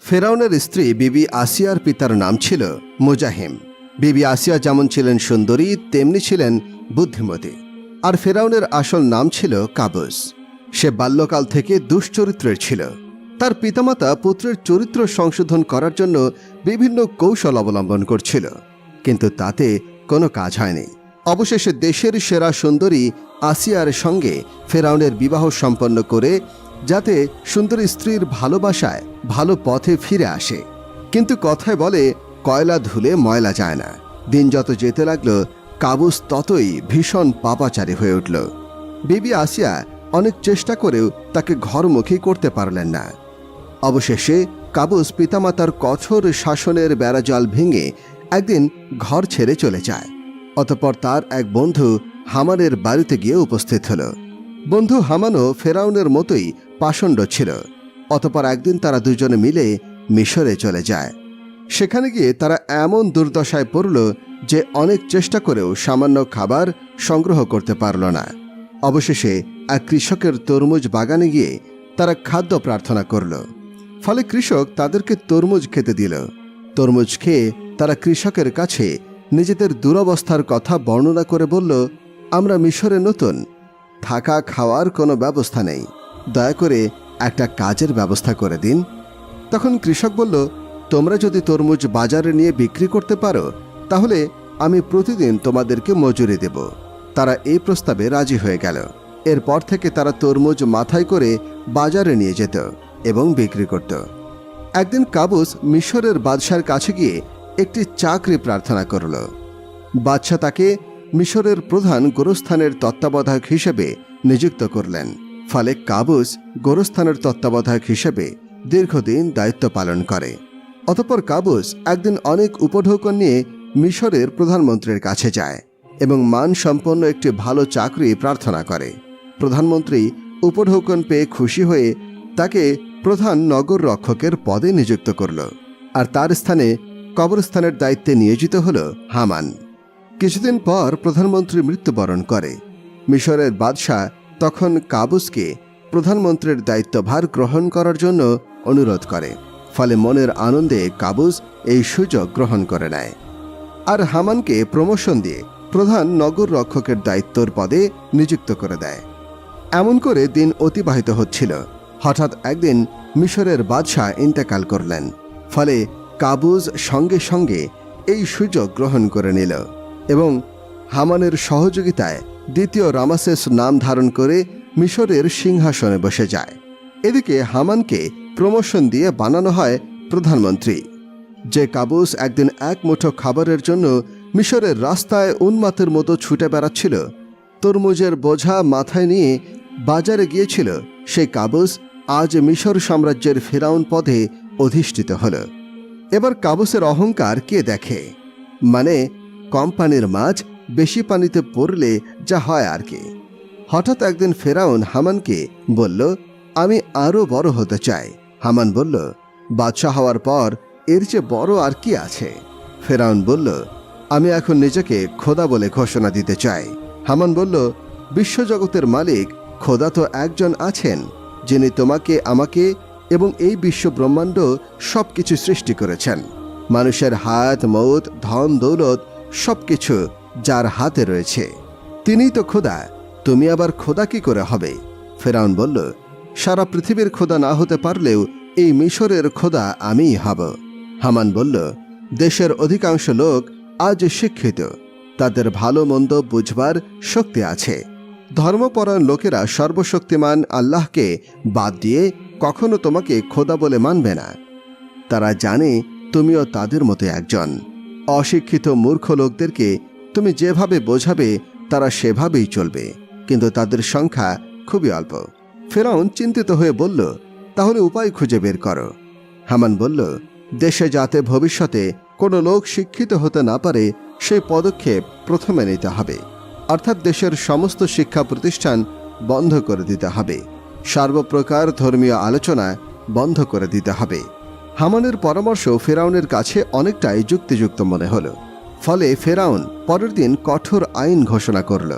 ফেরাউনের স্ত্রী বিবি আসিয়ার পিতার নাম ছিল মুজাহিম। বিবি আসিয়া যেমন ছিলেন সুন্দরী, তেমনি ছিলেন বুদ্ধিমতী। আর ফেরাউনের আসল নাম ছিল কাবুস। সে বাল্যকাল থেকে দুশ্চরিত্রের ছিল। তার পিতামাতা পুত্রের চরিত্র সংশোধন করার জন্য বিভিন্ন কৌশল অবলম্বন করছিল। কিন্তু তাতে কোনো কাজ হয়নি। অবশেষে দেশের সেরা সুন্দরী আসিয়ার সঙ্গে ফেরাউনের বিবাহ সম্পন্ন করে যাতে সুন্দরী স্ত্রীর ভালোবাসায় ভালো পথে ফিরে আসে। কিন্তু কথায় বলে, কয়লা ধুলে ময়লা যায় না। দিন যত যেতে লাগল, কাবুস ততই ভীষণ পাপাচারী হয়ে উঠল। বিবি আসিয়া অনেক চেষ্টা করেও তাকে ঘরমুখী করতে পারলেন না। অবশেষে কাবুস পিতামাতার কঠোর শাসনের বেড়াজাল ভেঙে একদিন ঘর ছেড়ে চলে যায়। অতপর তার এক বন্ধু হামানের বাড়িতে গিয়ে উপস্থিত হল। বন্ধু হামানও ফেরাউনের মতোই পাষণ্ড ছিল। অতপর একদিন তারা দুজনে মিলে মিশরে চলে যায়। সেখানে গিয়ে তারা এমন দুর্দশায় পড়ল যে অনেক চেষ্টা করেও সামান্য খাবার সংগ্রহ করতে পারল না। অবশেষে এক কৃষকের তরমুজ বাগানে গিয়ে তারা খাদ্য প্রার্থনা করল। ফলে কৃষক তাদেরকে তরমুজ খেতে দিল। তরমুজ খেয়ে তারা কৃষকের কাছে নিজেদের দুরবস্থার কথা বর্ণনা করে বলল, আমরা মিশরে নতুন, থাকা খাওয়ার কোনো ব্যবস্থা নেই। দয়া করে একটা কাজের ব্যবস্থা করে দিন। তখন কৃষক বলল, তোমরা যদি তরমুজ বাজারে নিয়ে বিক্রি করতে পারো, তাহলে আমি প্রতিদিন তোমাদেরকে মজুরি দেব। তারা এই প্রস্তাবে রাজি হয়ে গেল। এরপর থেকে তারা তরমুজ মাথায় করে বাজারে নিয়ে যেত এবং বিক্রি করত। একদিন কাবুস মিশরের বাদশার কাছে গিয়ে একটি চাকরি প্রার্থনা করল। বাদশাহ তাকে মিশরের প্রধান গোরস্থানের তত্ত্বাবধায়ক হিসেবে নিযুক্ত করলেন। ফলে কাবুস গোরস্থানের তত্ত্বাবধায়ক হিসেবে দীর্ঘদিন দায়িত্ব পালন করে। অতপর কাবুস একদিন অনেক উপঢৌকন নিয়ে মিশরের প্রধানমন্ত্রীর কাছে যায় এবং মানসম্পন্ন একটি ভালো চাকরি প্রার্থনা করে। প্রধানমন্ত্রী উপঢৌকন পেয়ে খুশি হয়ে তাকে প্রধান নগর রক্ষকের পদে নিযুক্ত করল আর তার স্থানে কবরস্থানের দায়িত্বে নিয়োজিত হল হামান। কিছুদিন পর প্রধানমন্ত্রী মৃত্যুবরণ করে। মিশরের বাদশাহ তখন কাবুসকে প্রধানমন্ত্রীর দায়িত্বভার গ্রহণ করার জন্য অনুরোধ করে, ফলে মনের আনন্দে কাবুস এই সুযোগ গ্রহণ করে নেয়। আর হামানকে প্রমোশন দিয়ে প্রধান নগর রক্ষকের দায়িত্বর পদে নিযুক্ত করে দেয়। এমন করে দিন অতিবাহিত হচ্ছিল। হঠাৎ একদিন মিশরের বাদশাহ ইন্তেকাল করলেন, ফলে কাবুজ সঙ্গে সঙ্গে এই সুযোগ গ্রহণ করে নিল এবং হামানের সহযোগিতায় দ্বিতীয় রামাসেস নাম ধারণ করে মিশরের সিংহাসনে বসে যায়। এদিকে হামানকে প্রমোশন দিয়ে বানানো হয় প্রধানমন্ত্রী। যে কাবুস একদিন এক মুঠো খাবারের জন্য মিশরের রাস্তায় উন্মাতের মতো ছুটে বেড়াচ্ছিল, তরমুজের বোঝা মাথায় নিয়ে বাজারে গিয়েছিল, সেই কাবুস আজ মিশর সাম্রাজ্যের ফেরাউন পদে অধিষ্ঠিত হল। এবার কাবুসের অহংকার কে দেখে? মানে কোম্পানির মাছ বেশি পানিতে পড়লে যা হয় আর কি। হঠাৎ একদিন ফেরাউন হামানকে বলল, আমি আরও বড় হতে চাই। হামান বলল, বাদশাহ হওয়ার পর এর চেয়ে বড় আর কি আছে? ফেরাউন বলল, আমি এখন নিজেকে খোদা বলে ঘোষণা দিতে চাই। হামান বলল, বিশ্বজগতের মালিক খোদা তো একজন আছেন, যিনি তোমাকে, আমাকে এবং এই বিশ্ব ব্রহ্মাণ্ড সব কিছু সৃষ্টি করেছেন। মানুষের হাত, মৌত, ধন, দৌলত সব কিছু যার হাতে রয়েছে। তিনি তো খোদা, তুমি আবার খোদা কি করে হবে? ফেরাউন বলল, সারা পৃথিবীর খোদা না হতে পারলেও এই মিশরের খোদা আমিই হব। হামান বলল, দেশের অধিকাংশ লোক আজ শিক্ষিত, তাদের ভালো মন্দ বুঝবার শক্তি আছে। ধর্মপরায়ণ লোকেরা সর্বশক্তিমান আল্লাহকে বাদ দিয়ে কখনো তোমাকে খোদা বলে মানবে না। তারা জানে তুমিও তাদের মতো একজন। অশিক্ষিত মূর্খ লোকদেরকে তুমি যেভাবে বোঝাবে, তারা সেভাবেই চলবে। কিন্তু তাদের সংখ্যা খুবই অল্প। ফেরাউন চিন্তিত হয়ে বলল, তাহলে উপায় খুঁজে বের করো। হামান বলল, দেশে যাতে ভবিষ্যতে কোনো লোক শিক্ষিত হতে না পারে সেই পদক্ষেপ প্রথমে নিতে হবে। অর্থাৎ দেশের সমস্ত শিক্ষা প্রতিষ্ঠান বন্ধ করে দিতে হবে। সর্বপ্রকার ধর্মীয় আলোচনা বন্ধ করে দিতে হবে। হামানের পরামর্শ ফেরাউনের কাছে অনেকটাই যুক্তিযুক্ত মনে হলো। ফলে ফেরাউন পরের দিন কঠোর আইন ঘোষণা করল।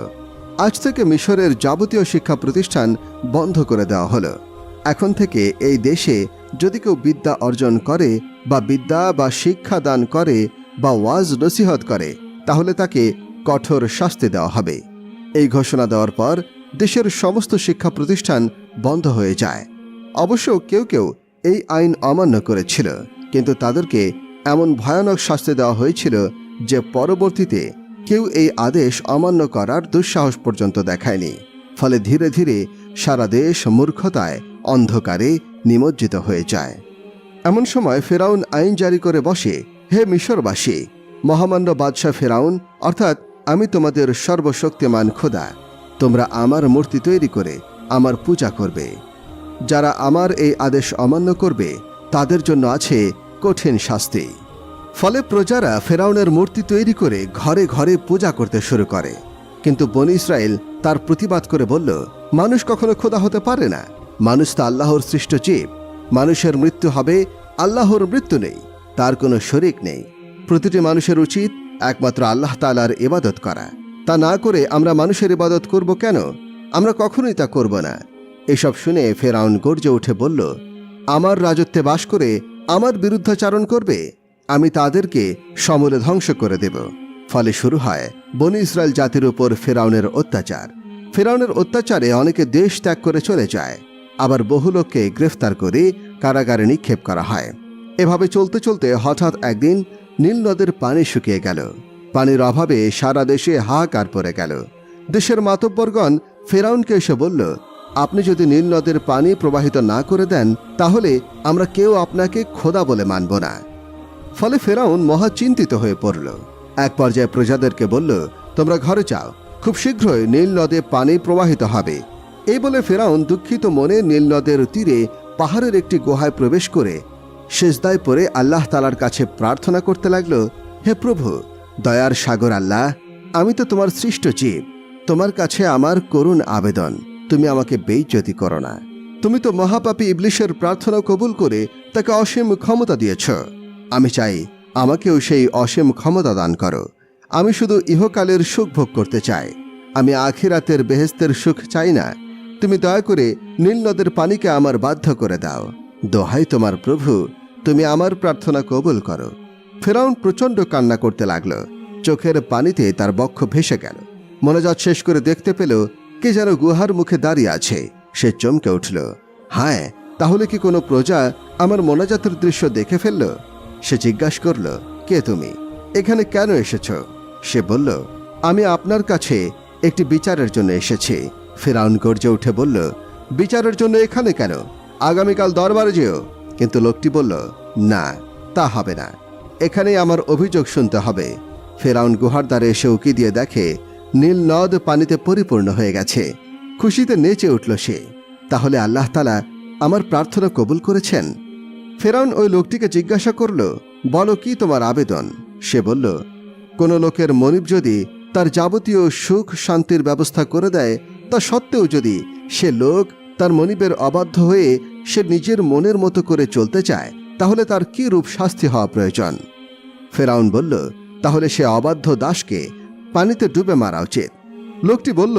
আজ থেকে মিশরের যাবতীয় শিক্ষা প্রতিষ্ঠান বন্ধ করে দেওয়া হলো। এখন থেকে এই দেশে যদি কেউ বিদ্যা অর্জন করে বা বিদ্যা বা শিক্ষা দান করে বা ওয়াজ নসিহত করে, তাহলে তাকে কঠোর শাস্তি দেওয়া হবে। এই ঘোষণা দেওয়ার পর দেশের সমস্ত শিক্ষা প্রতিষ্ঠান বন্ধ হয়ে যায়। অবশ্য কেউ কেউ এই আইন অমান্য করেছিল, কিন্তু তাদেরকে এমন ভয়ানক শাস্তি দেওয়া হয়েছিল যে পরবর্তীতে কেউ এই আদেশ অমান্য করার দুঃসাহস পর্যন্ত দেখায়নি। ফলে ধীরে ধীরে সারা দেশ মূর্খতায় অন্ধকারে নিমজ্জিত হয়ে যায়। এমন সময় ফেরাউন আইন জারি করে বসে, হে মিশরবাসী, মহামান্য বাদশাহ ফেরাউন, অর্থাৎ আমি তোমাদের সর্বশক্তিমান খোদা, তোমরা আমার মূর্তি তৈরি করে আমার পূজা করবে। যারা আমার এই আদেশ অমান্য করবে, তাদের জন্য আছে কঠিন শাস্তি। ফলে প্রজারা ফেরাউনের মূর্তি তৈরি করে ঘরে ঘরে পূজা করতে শুরু করে। কিন্তু বন ইসরায়েল তার প্রতিবাদ করে বলল, মানুষ কখনো খোদা হতে পারে না। মানুষ তো আল্লাহর সৃষ্ট জীব। মানুষের মৃত্যু হবে, আল্লাহর মৃত্যু নেই, তার কোনো শরিক নেই। প্রতিটি মানুষের উচিত একমাত্র আল্লাহ তালার ইবাদত করা। তা না করে আমরা মানুষের ইবাদত করব কেন? আমরা কখনোই তা করব না। এসব শুনে ফেরাউন গর্জে উঠে বলল, আমার রাজত্বে বাস করে আমার বিরুদ্ধাচারণ করবে? আমি তাদেরকে সমূলে ধ্বংস করে দেব। ফলে শুরু হয় বনি ইসরায়েল জাতির উপর ফেরাউনের অত্যাচার। ফেরাউনের অত্যাচারে অনেকে দেশ ত্যাগ করে চলে যায়। আবার বহু লোককে গ্রেফতার করে কারাগারে নিক্ষেপ করা হয়। এভাবে চলতে চলতে হঠাৎ একদিন নীল নদের পানি শুকিয়ে গেল। পানির অভাবে সারা দেশে হাহাকার পড়ে গেল। দেশের মাতব্বরগণ ফেরাউনকে এসে বলল, আপনি যদি নীল নদের পানি প্রবাহিত না করে দেন, তাহলে আমরা কেউ আপনাকে খোদা বলে মানব না। ফলে ফেরাউন মহা চিন্তিত হয়ে পড়ল। এক পর্যায়ে প্রজাদেরকে বলল, তোমরা ঘরে যাও। খুব শীঘ্রই নীল নদে পানি প্রবাহিত হবে। এই বলে ফেরাউন দুঃখিত মনে নীল নদের তীরে পাহাড়ের একটি গুহায় প্রবেশ করে সেজদায় পরে আল্লাহ তালার কাছে প্রার্থনা করতে লাগল, হে প্রভু, দয়ার সাগর আল্লাহ, আমি তো তোমার সৃষ্ট জীব। তোমার কাছে আমার করুণ আবেদন। তুমি আমাকে বেইজ্জতি করো না। তুমি তো মহাপাপী ইবলিশের প্রার্থনা কবুল করে তাকে অসীম ক্ষমতা দিয়েছ। আমি চাই আমাকেও সেই অসীম ক্ষমতা দান করো। আমি শুধু ইহকালের সুখ ভোগ করতে চাই। আমি আখিরাতের বেহেস্তের সুখ চাই না। তুমি দয়া করে নীল নদের পানিকে আমার বাধ্য করে দাও। দোহাই তোমার প্রভু, তুমি আমার প্রার্থনা কবুল করো। ফেরাউন প্রচণ্ড কান্না করতে লাগল। চোখের পানিতে তার বক্ষ ভেসে গেল। মনোজাত শেষ করে দেখতে পেল কে যেন গুহার মুখে দাঁড়িয়ে আছে। সে চমকে উঠল হ্যাঁ তাহলে কি কোনো প্রজা আমার মোনাজাতের দৃশ্য দেখে ফেলল? সে জিজ্ঞাসা করল, কে তুমি? এখানে কেন এসেছ? সে বলল, আমি আপনার কাছে একটি বিচারের জন্য এসেছি। ফেরাউন গর্জে উঠে বলল, বিচারের জন্য এখানে কেন? আগামীকাল দরবারে যেও। কিন্তু লোকটি বলল, না, তা হবে না। এখানেই আমার অভিযোগ শুনতে হবে। ফেরাউন গুহার দ্বারে এসে উকি দিয়ে দেখে, নীল নদ পানিতে পরিপূর্ণ হয়ে গেছে। খুশিতে নেচে উঠল সে। তাহলে আল্লাহ তালা আমার প্রার্থনা কবুল করেছেন? ফেরাউন ওই লোকটিকে জিজ্ঞাসা করল, বলো কি তোমার আবেদন? সে বলল, কোনো লোকের মনিব যদি তার যাবতীয় সুখ শান্তির ব্যবস্থা করে দেয়, তা সত্ত্বেও যদি সে লোক তার মনিবের অবাধ্য হয়ে সে নিজের মনের মতো করে চলতে চায়, তাহলে তার কি রূপ শাস্তি হওয়া প্রয়োজন? ফেরাউন বলল, তাহলে সে অবাধ্য দাসকে পানিতে ডুবে মারা উচিত। লোকটি বলল,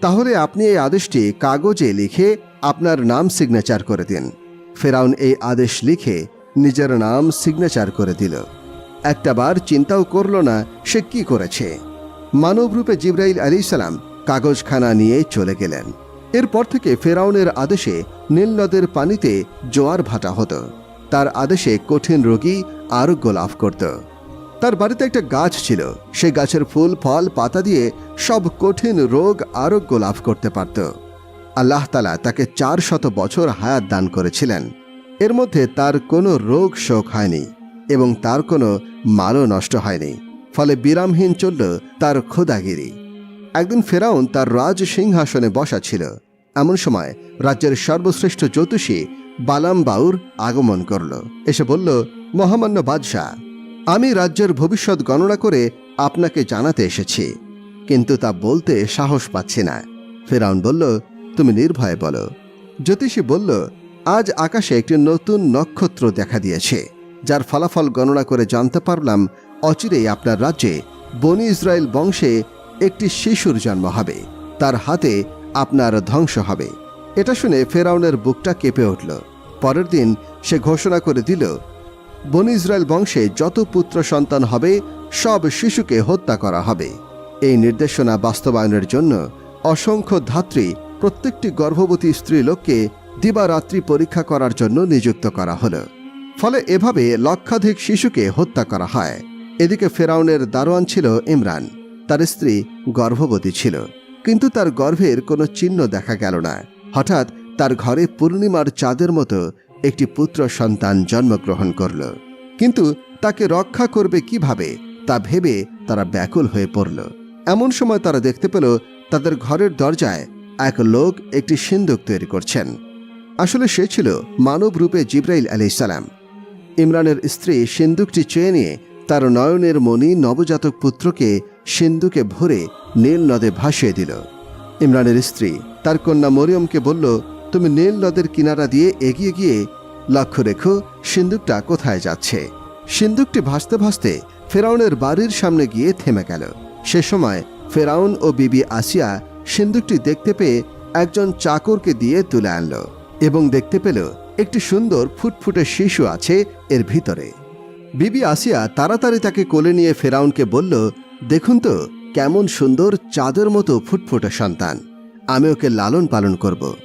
তাহলে আপনি এই আদেশটি কাগজে লিখে আপনার নাম সিগনেচার করে দিন। ফেরাউন এই আদেশ লিখে নিজের নাম সিগনেচার করে দিল। একটাবার চিন্তাও করল না সে কি করেছে। মানবরূপে জিব্রাইল আলী সালাম কাগজখানা নিয়ে চলে গেলেন। এরপর থেকে ফেরাউনের আদেশে নীল নদের পানিতে জোয়ার ভাটা হতো। তার আদেশে কঠিন রোগী আরোগ্য লাভ করত। তার বাড়িতে একটা গাছ ছিল। সেই গাছের ফুল, ফল, পাতা দিয়ে সব কঠিন রোগ আরোগ্য লাভ করতে পারত। আল্লাহ তালা তাকে চার শত বছর হায়াত দান করেছিলেন। এর মধ্যে তার কোনো রোগ শোক হয়নি এবং তার কোনো মালও নষ্ট হয়নি। ফলে বিরামহীন চলল তার খোদাগিরি। একদিন ফেরাউন তার রাজ সিংহাসনে বসা ছিল। এমন সময় রাজ্যের সর্বশ্রেষ্ঠ জ্যোতিষী বালাম বাউর আগমন করল। এসে বলল, মহামান্য বাদশাহ, আমি রাজ্যের ভবিষ্যৎ গণনা করে আপনাকে জানাতে এসেছি, কিন্তু তা বলতে সাহস পাচ্ছি না। ফেরাউন বলল তুমি নির্ভয়ে বলো। জ্যোতিষী বলল, আজ আকাশে একটি নতুন নক্ষত্র দেখা দিয়েছে, যার ফলাফল গণনা করে জানতে পারলাম অচিরেই আপনার রাজ্যে বনি ইসরায়েল বংশে একটি শিশুর জন্ম হবে। তার হাতে আপনার ধ্বংস হবে। এটা শুনে ফেরাউনের বুকটা কেঁপে উঠল। পরের দিন সে ঘোষণা করে দিল, বন ইসরায়েল বংশে যত পুত্র সন্তান হবে, সব শিশুকে হত্যা করা হবে। এই নির্দেশনা বাস্তবায়নের জন্য অসংখ্য ধাত্রী প্রত্যেকটি গর্ভবতী স্ত্রীলোককে দিবারাত্রি পরীক্ষা করার জন্য নিযুক্ত করা হলো। ফলে এভাবে লক্ষাধিক শিশুকে হত্যা করা হয়। এদিকে ফেরাউনের দারোয়ান ছিল ইমরান, তার স্ত্রী গর্ভবতী ছিল। কিন্তু তার গর্ভের কোনো চিহ্ন দেখা গেল না। হঠাৎ তার ঘরে পূর্ণিমার চাঁদের মতো একটি পুত্র সন্তান জন্মগ্রহণ করল। কিন্তু তাকে রক্ষা করবে কীভাবে তা ভেবে তারা ব্যাকুল হয়ে পড়ল। এমন সময় তারা দেখতে পেল তাদের ঘরের দরজায় এক লোক একটি সিন্দুক তৈরি করছেন। আসলে সে ছিল মানব রূপে জিব্রাইল আলাইসালাম ইমরানের স্ত্রী সিন্দুকটি চেয়ে নিয়ে তার নয়নের মণি নবজাতক পুত্রকে সিন্ধুকে ভরে নীল নদে ভাসিয়ে দিল। ইমরানের স্ত্রী তার কন্যা মরিয়মকে বলল, তুমি নীল নদের কিনারা দিয়ে এগিয়ে গিয়ে লক্ষ্য রেখো সিন্দুকটা কোথায় যাচ্ছে। সিন্দুকটি ভাসতে ভাসতে ফেরাউনের বাড়ির সামনে গিয়ে থেমে গেল। সে সময় ফেরাউন ও বিবি আসিয়া সিন্দুকটি দেখতে পেয়ে একজন চাকরকে দিয়ে তুলে আনলো এবং দেখতে পেল একটি সুন্দর ফুটফুটে শিশু আছে এর ভিতরে। বিবি আসিয়া তাড়াতাড়ি তাকে কোলে নিয়ে ফেরাউনকে বলল, দেখুন তো, কেমন সুন্দর চাঁদের মতো ফুটফুটে সন্তান। আমি ওকে লালন পালন করব।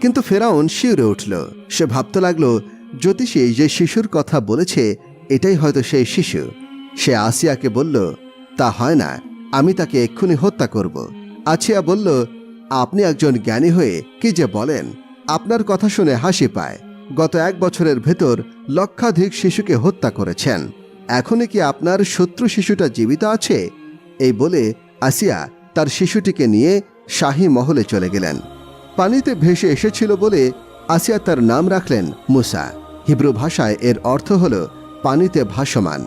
কিন্তু ফেরাউন শিউরে উঠল। সে ভাবতে লাগল, জ্যোতিষী যে শিশুর কথা বলেছে, এটাই হয়তো সেই শিশু। সে আসিয়াকে বলল, তা হয় না, আমি তাকে এক্ষুনি হত্যা করব। আছিয়া বলল, আপনি একজন জ্ঞানী হয়ে কি যে বলেন? আপনার কথা শুনে হাসি পায়। গত এক বছরের ভেতর লক্ষাধিক শিশুকে হত্যা করেছেন। এখনই কি আপনার শত্রু শিশুটা জীবিত আছে? এই বলে আসিয়া তার শিশুটিকে নিয়ে শাহী মহলে চলে গেলেন। পানিতে ভেসে এসেছিল বলে আসিয়া তার নাম রাখলেন মুসা। হিব্রু ভাষায় এর অর্থ হল, পানিতে ভাসমান।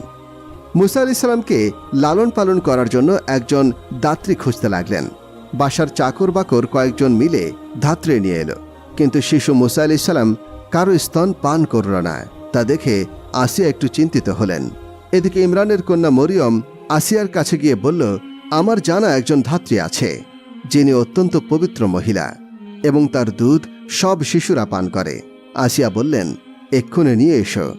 মুসা আল ইসলামকে লালন পালন করার জন্য একজন দাত্রী খুঁজতে লাগলেন। বাসার চাকর বাকর কয়েকজন মিলে ধাত্রে নিয়ে এলো। কিন্তু শিশু মুসা আলি সাল্লাম কারও স্তন পান করল না। তা দেখে আসিয়া একটু চিন্তিত হলেন। এদিকে ইমরানের কন্যা মরিয়ম আসিয়ার কাছে গিয়ে বলল, আমার জানা একজন ধাত্রী আছে, যিনি অত্যন্ত পবিত্র মহিলা এবং তার দুধ সব শিশুরা পান করে। আসিয়া বললেন, এক্ষুনি নিয়ে এসো।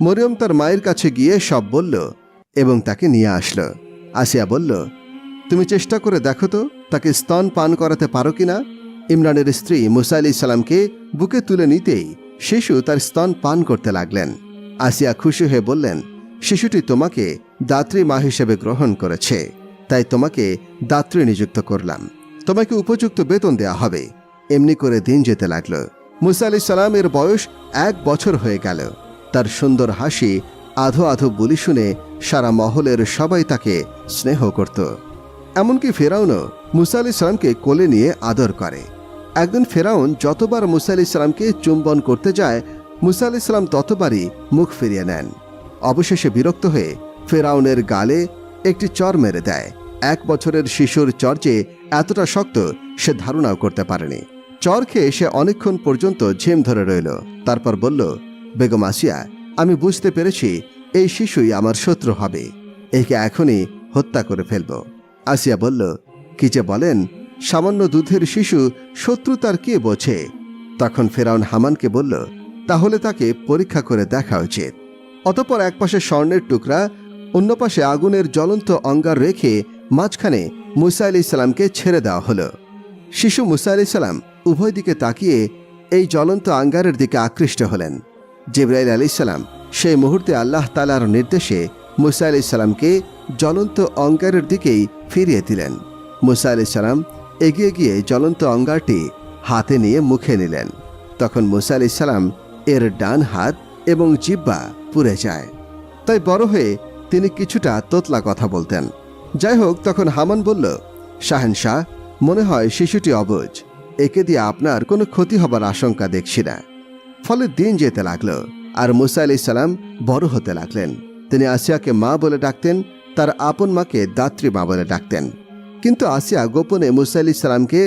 মরিয়ম তার মায়ের কাছে গিয়ে সব বলল এবং তাকে নিয়ে আসলো। আসিয়া বলল, তুমি চেষ্টা করে দেখো তো তাকে স্তন পান করাতে পারো কিনা? ইমরানের স্ত্রী মুসা আলি সালামকে বুকে তুলে নিতেই শিশু তার স্তন পান করতে লাগলেন। আসিয়া খুশি হয়ে বললেন, শিশুটি তোমাকে দাত্রী মা হিসেবে গ্রহণ করেছে, তাই তোমাকে দাত্রী নিযুক্ত করলাম। তোমাকে উপযুক্ত বেতন দেয়া হবে। এমনি করে দিন যেতে লাগল। মুসা আলি সালামের বয়স এক বছর হয়ে গেল। তার সুন্দর হাসি আধো আধো বলি শুনে সারা মহলের সবাই তাকে স্নেহ করত। এমনকি ফেরাউনও মুসা আলি সালামকে কোলে নিয়ে আদর করে। একদিন ফেরাউন যতবার মুসা আলি সালামকে চুম্বন করতে যায়, মুসা আলি সালাম ততবারই মুখ ফিরিয়ে নেন। অবশেষে বিরক্ত হয়ে ফেরাউনের গালে একটি চর মেরে দেয়। এক বছরের শিশুর চর যে এতটা শক্ত, সে ধারণাও করতে পারেনি। চর খেয়ে সে অনেকক্ষণ পর্যন্ত ঝিম ধরে রইল। তারপর বলল, বেগম আসিয়া, আমি বুঝতে পেরেছি এই শিশুই আমার শত্রু হবে। একে এখনই হত্যা করে ফেলব। আসিয়া বলল, কি যে বলেন, সামান্য দুধের শিশু শত্রু তার কে বোঝে? তখন ফেরাউন হামানকে বলল, তাহলে তাকে পরীক্ষা করে দেখা উচিত। অতপর একপাশে স্বর্ণের টুকরা, অন্য পাশে আগুনের জ্বলন্ত অঙ্গার রেখে মাঝখানে মুসা আলি ছেড়ে দেওয়া হলো। শিশু মুসা আলি উভয় দিকে তাকিয়ে এই জ্বলন্ত আঙ্গারের দিকে আকৃষ্ট হলেন। জিব্রাইল আলি সালাম সেই মুহূর্তে আল্লাহ তালার নির্দেশে মুসা আলি জ্বলন্ত অঙ্গারের দিকেই ফিরিয়ে দিলেন। মুসা আলি সালাম এগিয়ে গিয়ে জ্বলন্ত অঙ্গারটি হাতে নিয়ে মুখে নিলেন। তখন মুসা আলি সালাম এর ডান হাত এবং জিব্বা পুড়ে যায়। তাই বড় হয়ে তিনি কিছুটা তোতলা কথা বলতেন। যাই হোক, তখন হামান বলল শাহেনশাহ মনে হয় শিশুটি অবুজ। একে দিয়ে আপনার কোনো ক্ষতি হবার আশঙ্কা দেখছি না। ফলে দিন যেতে লাগল, আর মুসা আলি সালাম বড় হতে লাগলেন। তিনি আসিয়াকে মা বলে ডাকতেন তার আপন মাকে দাত্রী মা বলে ডাকতেন। কিন্তু আসিয়া গোপনে মুসা আলি সালামকে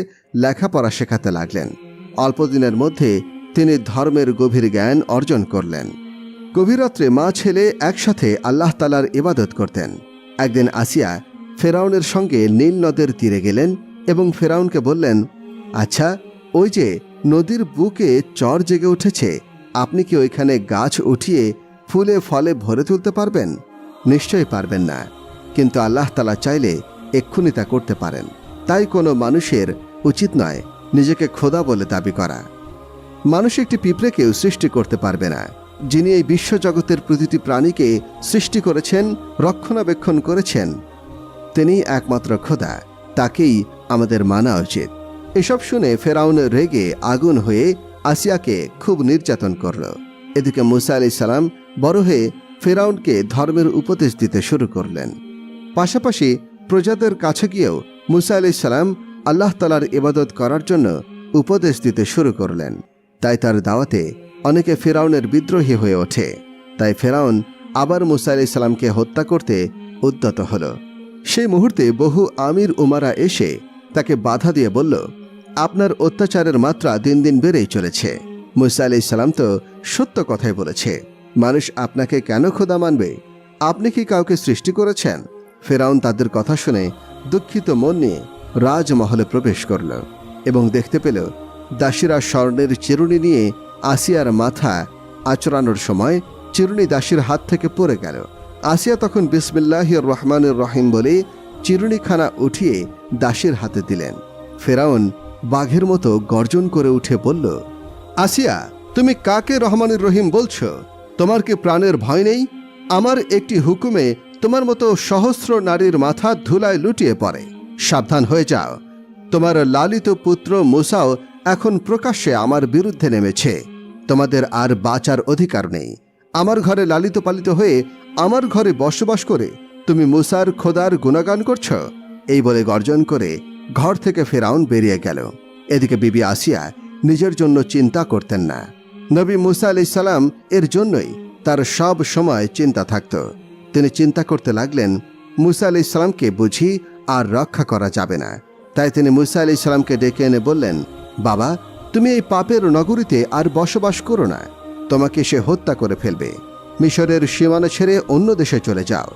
লেখাপড়া শেখাতে লাগলেন। অল্প দিনের মধ্যে তিনি ধর্মের গভীর জ্ঞান অর্জন করলেন। গভীর রাত্রে মা ছেলে একসাথে আল্লাহ তালার ইবাদত করতেন। একদিন আসিয়া ফেরাউনের সঙ্গে নীল নদের তীরে গেলেন এবং ফেরাউনকে বললেন আচ্ছা ওই যে নদীর বুকে চর জেগে উঠেছে, আপনি কি ওইখানে গাছ উঠিয়ে ফুলে ফলে ভরে তুলতে পারবেন? নিশ্চয়ই পারবেন না। কিন্তু আল্লাহ তালা চাইলে এক্ষুনি তা করতে পারেন। তাই কোনো মানুষের উচিত নয় নিজেকে খোদা বলে দাবি করা। মানুষ একটি পিঁপড়েকেও সৃষ্টি করতে পারবে না। যিনি এই বিশ্বজগতের প্রতিটি প্রাণীকে সৃষ্টি করেছেন, রক্ষণাবেক্ষণ করেছেন, তিনি একমাত্র খোদা। তাকেই আমাদের মানা উচিত। এসব শুনে ফেরাউন রেগে আগুন হয়ে আসিয়াকে খুব নির্যাতন করল। এদিকে মুসা আলি সালাম বড় হয়ে ফেরাউনকে ধর্মের উপদেশ দিতে শুরু করলেন। পাশাপাশি প্রজাদের কাছে গিয়েও মুসা আলি সালাম আল্লাহ তালার ইবাদত করার জন্য উপদেশ দিতে শুরু করলেন। তাই তার দাওয়াতে অনেকে ফেরাউনের বিদ্রোহী হয়ে ওঠে। তাই ফেরাউন আবার মুসা আলি সালামকে হত্যা করতে উদ্যত হল। সেই মুহূর্তে বহু আমির উমারা এসে তাকে বাধা দিয়ে বলল, আপনার অত্যাচারের মাত্রা দিন দিন বেড়েই চলেছে। মুসা আলি সালাম তো সত্য কথাই বলেছে। মানুষ আপনাকে কেন খোদা মানবে? আপনি কি কাউকে সৃষ্টি করেছেন? ফেরাউন তাদের কথা শুনে দুঃখিত মন নিয়ে রাজমহলে প্রবেশ করল এবং দেখতে পেল দাসীরা স্বর্ণের চিরুনি নিয়ে আসিয়ার মাথা আচড়ানোর সময় চিরুনি দাসীর হাত থেকে পড়ে গেল। আসিয়া তখন বিসমিল্লাহ রহমানুর রহিম বলে চিরুনিখানা উঠিয়ে দাসীর হাতে দিলেন। ফেরাউন বাঘের মতো গর্জন করে উঠে বলল, আসিয়া, তুমি কাকে রহমানুর রহিম বলছো? তোমার কি প্রাণের ভয় নেই? আমার একটি হুকুমে তোমার মতো সহস্র নারীর মাথা ধুলায় লুটিয়ে পড়ে। সাবধান হয়ে যাও। তোমার লালিত পুত্র মুসাও এখন প্রকাশ্যে আমার বিরুদ্ধে নেমেছে। তোমাদের আর বাঁচার অধিকার নেই। আমার ঘরে লালিত পালিত হয়ে আমার ঘরে বসবাস করে তুমি মুসার খোদার গুণগান করছ। এই বলে গর্জন করে ঘর থেকে ফেরাউন বেরিয়ে গেল। এদিকে বিবি আসিয়া নিজের জন্য চিন্তা করতেন না। নবী মুসা আলি সালাম এর জন্যই তার সব সময় চিন্তা থাকত। তিনি চিন্তা করতে লাগলেন, মুসা আলি সালামকে বুঝি আর রক্ষা করা যাবে না। তাই তিনি মুসা আলি সালামকে ডেকে এনে বললেন, বাবা, তুমি এই পাপের নগরীতে আর বসবাস করো না। তোমাকে সে হত্যা করে ফেলবে। মিশরের সীমানা ছেড়ে অন্য দেশে চলে যাও।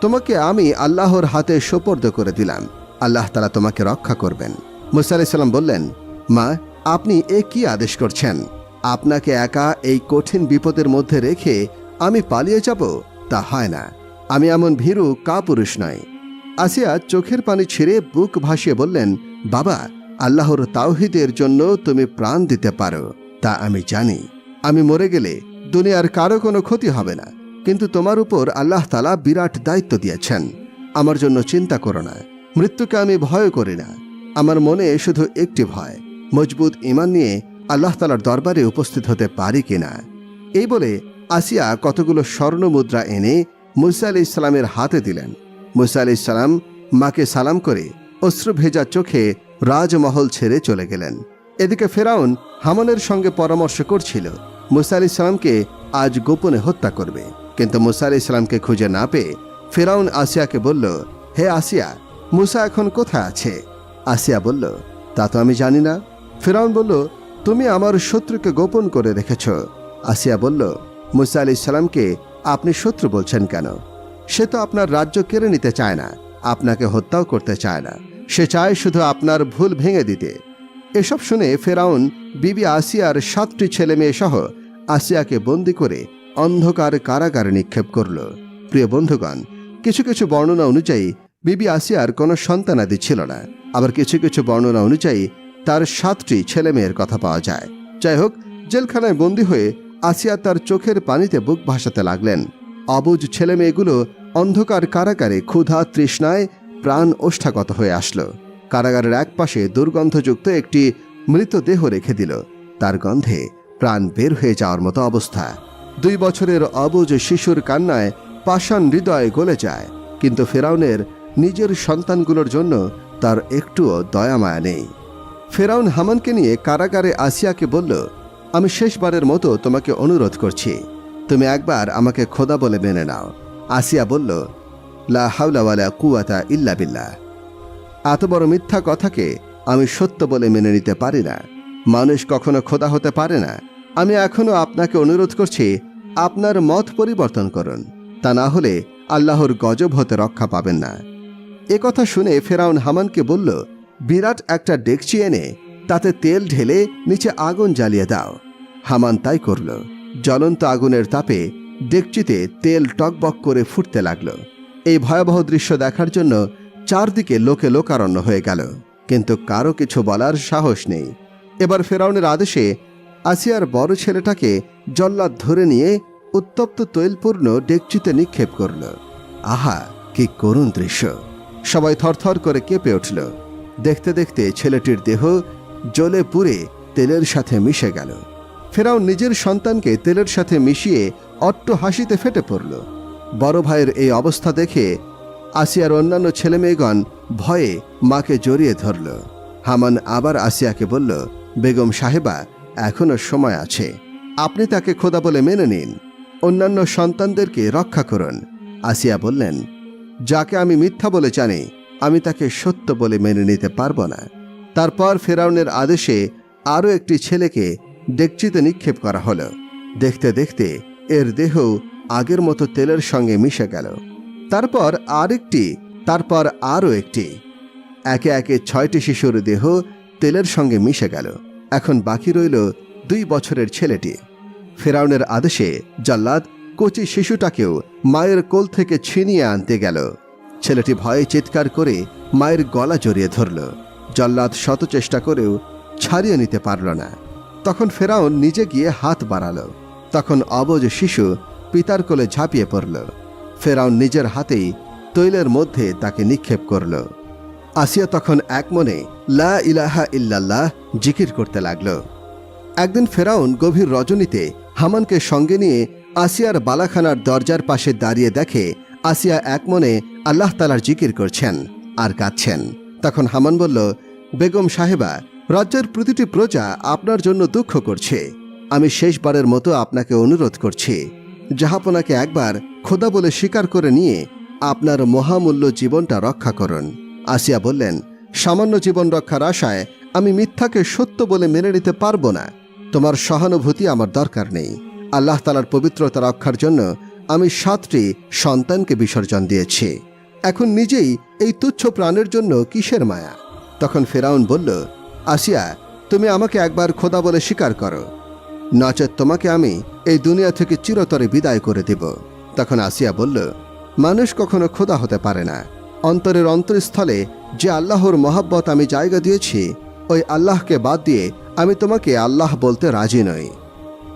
তোমাকে আমি আল্লাহর হাতে সোপর্দ করে দিলাম। আল্লাহ তালা তোমাকে রক্ষা করবেন। মুসা আলি সাল্লাম বললেন, মা, আপনি এ কি আদেশ করছেন? আপনাকে একা এই কঠিন বিপদের মধ্যে রেখে আমি পালিয়ে যাব? তা হয় না। আমি এমন ভীরু কাপুরুষ নয় আসিয়া চোখের পানি ছিঁড়ে বুক ভাসিয়ে বললেন, বাবা, আল্লাহর তাওহিদের জন্য তুমি প্রাণ দিতে পারো, তা আমি জানি। আমি মরে গেলে দুনিয়ার কারও কোনো ক্ষতি হবে না, কিন্তু তোমার উপর আল্লাহ তালা বিরাট দায়িত্ব দিয়েছেন। আমার জন্য চিন্তা করো না, মৃত্যুকে আমি ভয় করি না। আমার মনে শুধু একটি ভয়, মজবুত ইমান নিয়ে আল্লাহ তালার দরবারে উপস্থিত হতে পারি কিনা এই বলে আসিয়া কতগুলো স্বর্ণ মুদ্রা এনে মুসা আলি ইসলামের হাতে দিলেন। মুসা আলি ইসলাম মাকে সালাম করে অশ্রু ভেজা চোখে রাজমহল ছেড়ে চলে গেলেন। এদিকে ফেরাউন হামানের সঙ্গে পরামর্শ করছিল, মুসা আলি ইসলামকে আজ গোপনে হত্যা করবে। কিন্তু মুসা আলি ইসলামকে খুঁজে না পেয়ে ফেরাউন আসিয়াকে বলল, হে আসিয়া, মুসা এখন কোথায় আছে? আসিয়া বলল, তা তো আমি জানি না। ফেরাউন বলল, তুমি আমার শত্রুকে গোপন করে রেখেছ। আসিয়া বলল, মুসা আলি সালামকে আপনি শত্রু বলছেন কেন? সে তো আপনার রাজ্য কেড়ে নিতে চায় না, আপনাকে হত্যাও করতে চায় না। সে চায় শুধু আপনার ভুল ভেঙে দিতে। এসব শুনে ফেরাউন, বিবি আসিয়ার সাতটি ছেলে মেয়ে সহ আসিয়াকে বন্দি করে অন্ধকার কারাগারে নিক্ষেপ করল। প্রিয় বন্ধুগণ, কিছু কিছু বর্ণনা অনুযায়ী বিবি আসিয়ার কোনো সন্তানাদি ছিল না। আবার কিছু কিছু বর্ণনা অনুযায়ী তার সাতটি ছেলে মেয়ের কথা পাওয়া যায়। যাই হোক, জেলখানায় বন্দী হয়ে আসিয়া তার চোখের পানিতে বুক ভাসাতে লাগলেন। অবুজ ছেলে মেয়েগুলো অন্ধকার কারাগারে ক্ষুধা তৃষ্ণায় প্রাণ ওষ্ঠাগত হয়ে আসলো। কারাগারের একপাশে দুর্গন্ধযুক্ত একটি মৃতদেহ রেখে দিল। তার গন্ধে প্রাণ বের হয়ে যাওয়ার মতো অবস্থা। দুই বছরের অবুজ শিশুর কান্নায় পাষাণ হৃদয় গলে যায়, কিন্তু ফেরাউনের নিজের সন্তানগুলোর জন্য তার একটুও দয়া মায়া নেই। ফেরাউন হামানকে নিয়ে কারাগারে আসিয়াকে বলল আমি শেষবারের মতো তোমাকে অনুরোধ করছি। তুমি একবার আমাকে খোদা বলে মেনে নাও। আসিয়া বলল, লা হাওলাওয়ালা কুয়াতা ইল্লা বিল্লাহ। এত বড় মিথ্যা কথাকে আমি সত্য বলে মেনে নিতে পারি না। মানুষ কখনো খোদা হতে পারে না। আমি এখনও আপনাকে অনুরোধ করছি, আপনার মত পরিবর্তন করুন। তা না হলে আল্লাহর গজব হতে রক্ষা পাবেন না। এ কথা শুনে ফেরাউন হামানকে বলল, বিরাট একটা ডেকচি এনে তাতে তেল ঢেলে নিচে আগুন জ্বালিয়ে দাও। হামান তাই করল। জ্বলন্ত আগুনের তাপে ডেকচিতে তেল টকবক করে ফুটতে লাগল। এই ভয়াবহ দৃশ্য দেখার জন্য চারদিকে লোকে লোকারণ্য হয়ে গেল। কিন্তু কারও কিছু বলার সাহস নেই। এবার ফেরাউনের আদেশে আসিয়ার বড় ছেলেটাকে জল্লাদ ধরে নিয়ে উত্তপ্ত তৈলপূর্ণ ডেকচিতে নিক্ষেপ করল। আহা, কি করুণ দৃশ্য। সবাই থরথর করে কেঁপে উঠল। দেখতে দেখতে ছেলেটির দেহ জ্বলে পুড়ে তেলের সাথে মিশে গেল। ফেরাউন নিজের সন্তানকে তেলের সাথে মিশিয়ে অট্ট হাসিতে ফেটে পড়ল। বড় ভাইয়ের এই অবস্থা দেখে আসিয়ার অন্যান্য ছেলেমেয়েগণ ভয়ে মাকে জড়িয়ে ধরল। হামান আবার আসিয়াকে বলল, বেগম সাহেবা, এখনও সময় আছে। আপনি তাকে খোদা বলে মেনে নিন। অন্যান্য সন্তানদেরকে রক্ষা করুন। আসিয়া বললেন, যাকে আমি মিথ্যা বলে জানি, আমি তাকে সত্য বলে মেনে নিতে পারব না। তারপর ফেরাউনের আদেশে আরও একটি ছেলেকে ডেকচিতে নিক্ষেপ করা হলো। দেখতে দেখতে এর দেহ আগের মতো তেলের সঙ্গে মিশে গেল। তারপর আরেকটি, তারপর আরও একটি। একে একে ছয়টি শিশুর দেহ তেলের সঙ্গে মিশে গেল। এখন বাকি রইল দুই বছরের ছেলেটি। ফেরাউনের আদেশে জল্লাদ কচি শিশুটাকেও মায়ের কোল থেকে ছিনিয়ে আনতে গেল। ছেলেটি ভয়ে চিৎকার করে মায়ের গলা জড়িয়ে ধরল। জল্লাদ শত চেষ্টা করেও ছাড়িয়ে নিতে পারল না। তখন ফেরাউন নিজে গিয়ে হাত বাড়ালো। তখন অবজ শিশু পিতার কোলে ঝাঁপিয়ে পড়ল। ফেরাউন নিজের হাতেই তৈলের মধ্যে তাকে নিক্ষেপ করল। আসিয়া তখন এক মনে লা ইলাহা ইল্লাল্লাহ জিকির করতে লাগল। একদিন ফেরাউন গভীর রজনীতে হামানকে সঙ্গে নিয়ে আসিয়ার বালাখানার দরজার পাশে দাঁড়িয়ে দেখে আসিয়া এক মনে আল্লাহ তালার জিকির করছেন আর কাঁদছেন। তখন হামান বলল, বেগম সাহেবা রাজ্যের প্রতিটি প্রজা আপনার জন্য দুঃখ করছে। আমি শেষবারের মতো আপনাকে অনুরোধ করছি জাহাপনাকে একবার খোদা বলে স্বীকার করে নিয়ে আপনার মহামূল্য জীবনটা রক্ষা করুন। আসিয়া বললেন, সামান্য জীবন রক্ষার আশায় আমি মিথ্যাকে সত্য বলে মেনে নিতে পারব না। তোমার সহানুভূতি আমার দরকার নেই। আল্লাহ তালার পবিত্রতা রক্ষার জন্য আমি সাতটি সন্তানকে বিসর্জন দিয়েছি। এখন নিজেই এই তুচ্ছ প্রাণের জন্য কিসের মায়া? তখন ফেরাউন বলল আসিয়া, তুমি আমাকে একবার খোদা বলে স্বীকার করো। নচেত তোমাকে আমি এই দুনিয়া থেকে চিরতরে বিদায় করে দেব। তখন আসিয়া বলল, মানুষ কখনো খোদা হতে পারে না। অন্তরের অন্তরস্থলে যে আল্লাহর মহাব্বত আমি জায়গা দিয়েছি, ওই আল্লাহকে বাদ দিয়ে আমি তোমাকে আল্লাহ বলতে রাজি নই।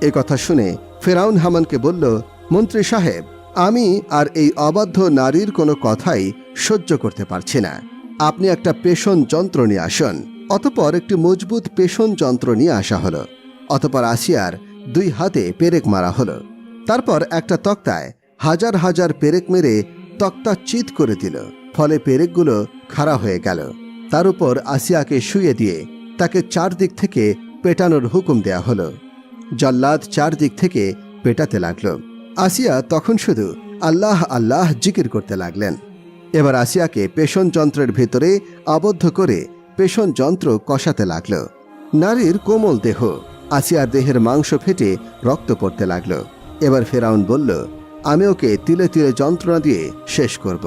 এ কথা শুনে ফেরাউন হামানকে বলল, মন্ত্রী সাহেব, আমি আর এই অবাধ্য নারীর কোনো কথাই সহ্য করতে পারছি না। আপনি একটা পেষণ যন্ত্র নিয়ে আসুন। অতপর একটি মজবুত পেষণ যন্ত্র নিয়ে আসা হলো। অতপর আসিয়ার দুই হাতে পেরেক মারা হলো। তারপর একটা তক্তায় হাজার হাজার পেরেক মেরে তক্তা চিত করে দিল। ফলে পেরেকগুলো খাড়া হয়ে গেল। তার উপর আসিয়াকে শুয়ে দিয়ে তাকে চারদিক থেকে পেটানোর হুকুম দেয়া হলো। জল্লাদ চারদিক থেকে পেটাতে লাগল। আসিয়া তখন শুধু আল্লাহ আল্লাহ জিকির করতে লাগলেন। এবার আসিয়াকে পেষণ যন্ত্রের ভেতরে আবদ্ধ করে পেষণ যন্ত্র কষাতে লাগল। নারীর কোমল দেহ, আসিয়ার দেহের মাংস ফেটে রক্ত পড়তে লাগল। এবার ফেরাউন বলল, আমি ওকে তিলে তিলে যন্ত্রণা দিয়ে শেষ করব।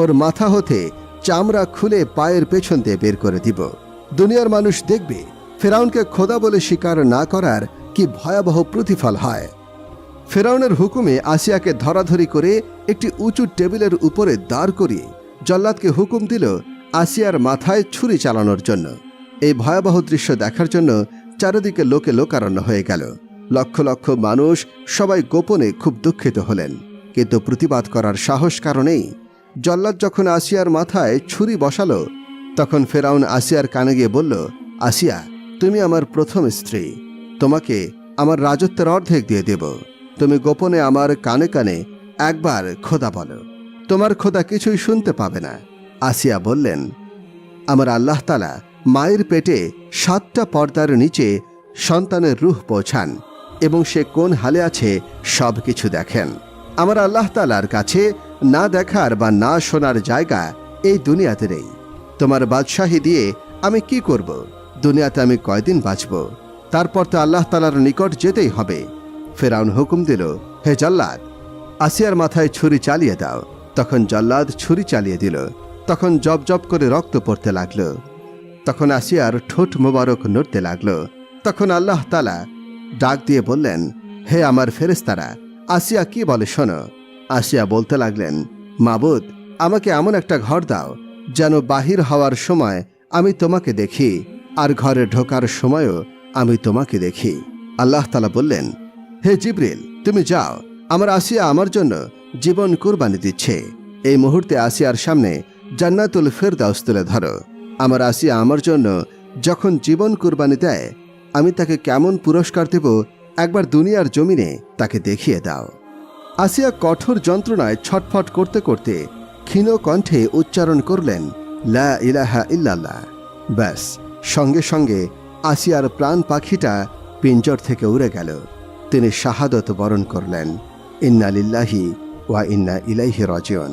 ওর মাথা হতে চামড়া খুলে পায়ের পেছন দিয়ে বের করে দিব। দুনিয়ার মানুষ দেখবে, ফেরাউনকে খোদা বলে স্বীকার না করার কি ভয়াবহ প্রতিফল হয়। ফেরাউনের হুকুমে আসিয়াকে ধরাধরি করে একটি উঁচু টেবিলের উপরে দাঁড় করিয়ে জল্লাদকে হুকুম দিল আসিয়ার মাথায় ছুরি চালানোর জন্য। এই ভয়াবহ দৃশ্য দেখার জন্য চারিদিকে লোকে লোকারণ্য হয়ে গেল। লক্ষ লক্ষ মানুষ সবাই গোপনে খুব দুঃখিত হলেন। কিন্তু প্রতিবাদ করার সাহস কারণেই জল্লাদ যখন আসিয়ার মাথায় ছুরি বসালো, তখন ফেরাউন আসিয়ার কানে গিয়ে বলল, আসিয়া, তুমি আমার প্রথম স্ত্রী। তোমাকে আমার রাজত্বের অর্ধেক দিয়ে দেব। তুমি গোপনে আমার কানে কানে একবার খোদা বলো। তোমার খোদা কিছুই শুনতে পাবে না। আসিয়া বললেন, আমার আল্লাহ তালা মায়ের পেটে সাতটা পর্দার নিচে সন্তানের রুহ পৌঁছান এবং সে কোন হালে আছে সব কিছু দেখেন। আমার আল্লাহ তালার কাছে না দেখার বা না শোনার জায়গা এই দুনিয়াতে নেই। তোমার বাদশাহী দিয়ে আমি কি করব? দুনিয়াতে আমি কয়দিন বাঁচব? তারপর তো আল্লাহ তালার নিকট যেতেই হবে। ফেরাউন হুকুম দিল, হে জল্লাদ, আসিয়ার মাথায় ছুরি চালিয়ে দাও। তখন জল্লাদ ছুরি চালিয়ে দিল। তখন জব জব করে রক্ত পড়তে লাগল। তখন আসিয়ার ঠোঁট মোবারক নড়তে লাগল। তখন আল্লাহ তালা ডাক দিয়ে বললেন, হে আমার ফেরেস্তারা আসিয়া কি বলে শোনো? আসিয়া বলতে লাগলেন, মাবুদ, আমাকে এমন একটা ঘর দাও, যেন বাহির হওয়ার সময় আমি তোমাকে দেখি, আর ঘরে ঢোকার সময়ও আমি তোমাকে দেখি। আল্লাহ তালা বললেন, হে জিব্রিল, তুমি যাও, আমার আসিয়া আমার জন্য জীবন কুরবানি দিচ্ছে। এই মুহূর্তে আসিয়ার সামনে জান্নাতুল ফেরদাউস তুলে ধরো। আমার আসিয়া আমার জন্য যখন জীবন কুরবানি দেয়, আমি তাকে কেমন পুরস্কার দেব, একবার দুনিয়ার জমিনে তাকে দেখিয়ে দাও। আসিয়া কঠোর যন্ত্রণায় ছটফট করতে করতে ক্ষীণ কণ্ঠে উচ্চারণ করলেন, লা ইলাহা ইল্লাল্লাহ। ব্যাস, সঙ্গে সঙ্গে আসিয়ার প্রাণ পাখিটা পিঞ্জর থেকে উড়ে গেল। তিনি শাহাদত বরণ করলেন, ইন্না লিল্লাহি ওয়া ইন্না ইলাইহি রাজিউন।